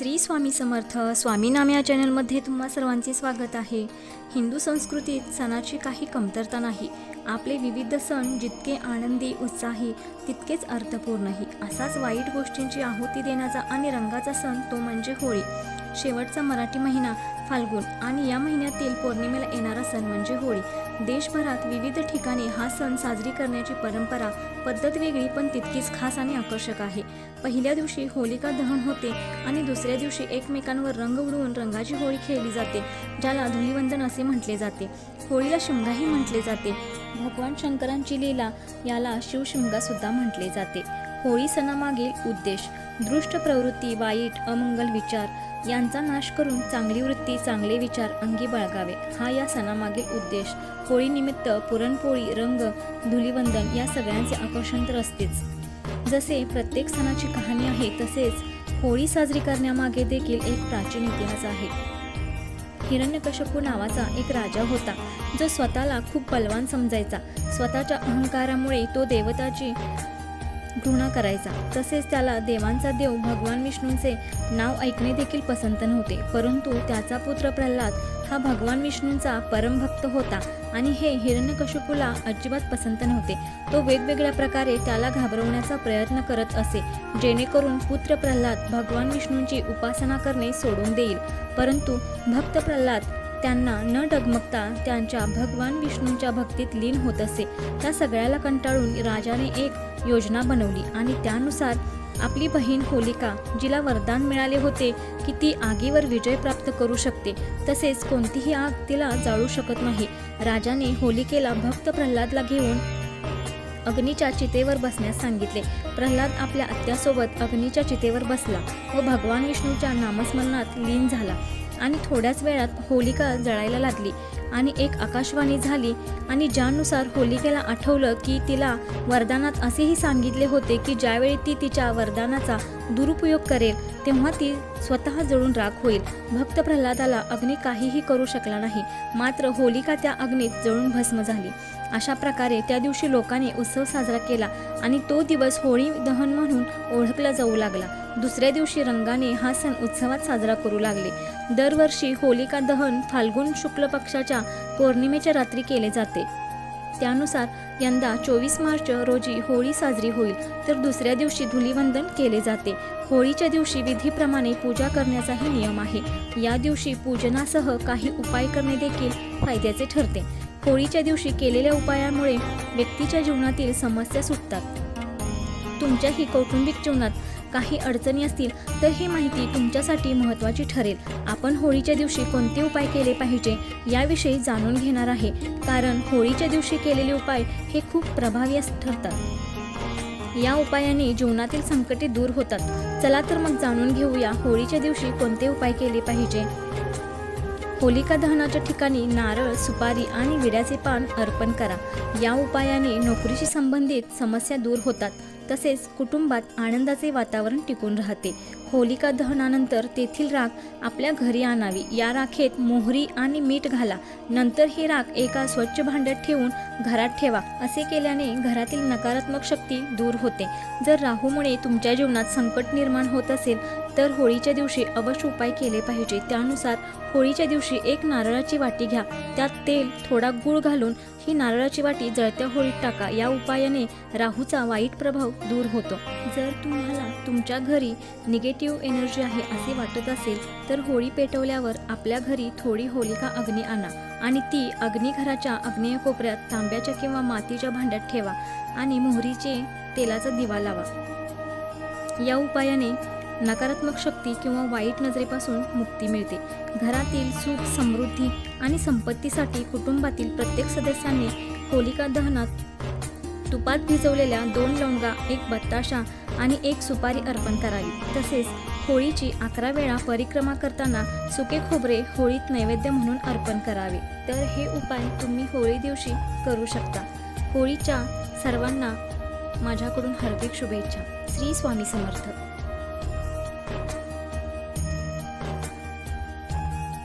श्री स्वामी समर्थ स्वामीनाम या चॅनलमध्ये तुम्हा सर्वांचे स्वागत आहे. हिंदू संस्कृतीत सणाची काही कमतरता नाही. आपले विविध सण जितके आनंदी उत्साही तितकेच अर्थपूर्णही असाच वाईट गोष्टींची आहुती देण्याचा आणि रंगाचा सण तो म्हणजे होळी. शेवटचा मराठी महिना फाल्गुन आणि या महिन्यातील पौर्णिमेला येणारा सण म्हणजे होळी. देशभरात विविध ठिकाणी हा सण साजरी करण्याची परंपरा पद्धत वेगळी पण तितकीच खास आणि आकर्षक आहे. पहिल्या दिवशी होलिका दहन होते आणि दुसऱ्या दिवशी एकमेकांवर रंग उडवून रंगाची होळी खेळली जाते ज्याला धुलीवंदन असे म्हटले जाते. होळीला शिमगाही म्हटले जाते. भगवान शंकरांची लीला याला शिवशिमगा सुद्धा म्हटले जाते. होळी सणामागील उद्देश दृष्ट प्रवृत्ती वाईट अमंगल विचार यांचा नाश करून चांगली वृत्ती चांगले विचार अंगी बाळगावे. हा या सणामागील उद्देश. होळीनिमित्त पुरणपोळी रंग धुलीवंदन या सगळ्यांचे आकर्षण तर असतेच. जसे प्रत्येक सणाची कहाणी आहे तसेच होळी साजरी करण्यामागे देखील एक प्राचीन इतिहास आहे. हिरण्यकशपू नावाचा एक राजा होता जो स्वतःला खूप बलवान समजायचा. स्वतःच्या अहंकारामुळे तो देवताची घृणा करायचा. तसेच त्याला देवांचा देव भगवान विष्णूंचे नाव ऐकणे देखील पसंत नव्हते. परंतु त्याचा पुत्र प्रल्हाद हा भगवान विष्णूंचा परमभक्त होता आणि हे हिरण्यकशिपूला अजिबात पसंत नव्हते. तो वेगवेगळ्या प्रकारे त्याला घाबरवण्याचा प्रयत्न करत असे जेणेकरून पुत्र प्रल्हाद भगवान विष्णूंची उपासना करणे सोडून देईल. परंतु भक्त प्रल्हाद त्यांना न डगमगता त्यांच्या भगवान विष्णूंच्या भक्तीत लीन होत असे. त्या सगळ्याला कंटाळून राजाने एक योजना बनवली आणि त्यानुसार आपली बहीण होलिका जिला वरदान मिळाले होते की ती आगीवर विजय प्राप्त करू शकते तसेच कोणतीही आग तिला जाळू शकत नाही. राजाने होलिकेला भक्त प्रल्हादला घेऊन अग्नीच्या चितेवर बसण्यास सांगितले. प्रल्हाद आपल्या आत्यासोबत अग्नीच्या चितेवर बसला व भगवान विष्णूच्या नामस्मरणात लीन झाला आणि थोड्याच वेळात होलिका जळायला लागली. आणि एक आकाशवाणी झाली आणि ज्यानुसार होलिकेला आठवलं की तिला वरदानात असेही सांगितले होते की ज्यावेळी ती तिच्या वरदानाचा दुरुपयोग करेल तेव्हा ती स्वतः जळून राख होईल. भक्त प्रल्हादाला अग्नी काहीही करू शकला नाही मात्र होलिका त्या अग्नीत जळून भस्म झाली. अशा प्रकारे त्या दिवशी लोकांनी उत्सव साजरा केला आणि तो दिवस होळी दहन म्हणून ओळखला जाऊ लागला. दुसऱ्या दिवशी रंगाने हा सण उत्सवात साजरा करू लागले. दरवर्षी होलिका दहन फाल्गुन शुक्ल पक्षाच्या पौर्णिमेच्या रात्री केले जाते. त्यानुसार यंदा चोवीस मार्च रोजी होळी साजरी होईल तर दुसऱ्या दिवशी धुलीवंदन केले जाते. होळीच्या दिवशी विधीप्रमाणे पूजा करण्याचाही नियम आहे. या दिवशी पूजनासह काही उपाय करणे देखील फायद्याचे ठरते. होळीच्या दिवशी केलेल्या उपायामुळे व्यक्तीच्या जीवनातील समस्या सुटतात. तुमच्याही कौटुंबिक जीवनात काही अडचणी असतील तर ही माहिती तुमच्यासाठी महत्त्वाची ठरेल. आपण होळीच्या दिवशी कोणते उपाय केले पाहिजे याविषयी जाणून घेणार आहे. कारण होळीच्या दिवशी केलेले उपाय हे खूप प्रभावी अस- ठरतात. या उपायाने जीवनातील संकटे दूर होतात. चला तर मग जाणून घेऊया होळीच्या दिवशी कोणते उपाय केले पाहिजे. होलिका दहनाच्या ठिकाणी नारळ सुपारी आणि विड्याचे पान अर्पण करा. या उपायाने नोकरीशी संबंधित समस्या दूर होतात. तसेच कुटुंबात आनंदाचे वातावरण टिकून राहते. होलिका दहनानंतर तेथील राख आपल्या घरी आणावी. या राखेत मोहरी आणि मीठ घाला. नंतर ही राख एका स्वच्छ भांड्यात ठेवून घरात ठेवा. असे केल्याने घरातील नकारात्मक शक्ती दूर होते. जर राहूमुळे तुमच्या जीवनात संकट निर्माण होत असेल तर होळीच्या दिवशी अवश्य उपाय केले पाहिजे. त्यानुसार होळीच्या दिवशी एक नारळाची वाटी घ्या. त्यात तेल थोडा गूळ घालून ही नारळाची वाटी जळत्या होळीत टाका. या उपायाने राहूचा वाईट प्रभाव दूर होतो. जर तुम्हाला तुमच्या घरी निगेटिव्ह एनर्जी आहे असे वाटत असेल तर होळी पेटवल्यावर आपल्या घरी थोडी होलिका अग्नी आणा आणि ती अग्निघराच्या अग्नेय कोपऱ्यात तांब्याच्या किंवा मातीच्या भांड्यात ठेवा आणि मोहरीचे तेलाचा दिवा लावा. या उपायाने नकारात्मक शक्ती किंवा वाईट नजरेपासून मुक्ती मिळते. घरातील सुख समृद्धी आणि संपत्तीसाठी कुटुंबातील प्रत्येक सदस्यांनी होलिका दहनात तुपात भिजवलेल्या दोन लवंगा एक बत्ताशा आणि एक सुपारी अर्पण करावी. तसेच होळीची अकरा वेळा परिक्रमा करताना सुके खोबरे होळीत नैवेद्य म्हणून अर्पण करावे. तर हे उपाय तुम्ही होळी दिवशी करू शकता. होळीच्या सर्वांना माझ्याकडून हार्दिक शुभेच्छा. श्री स्वामी समर्थ.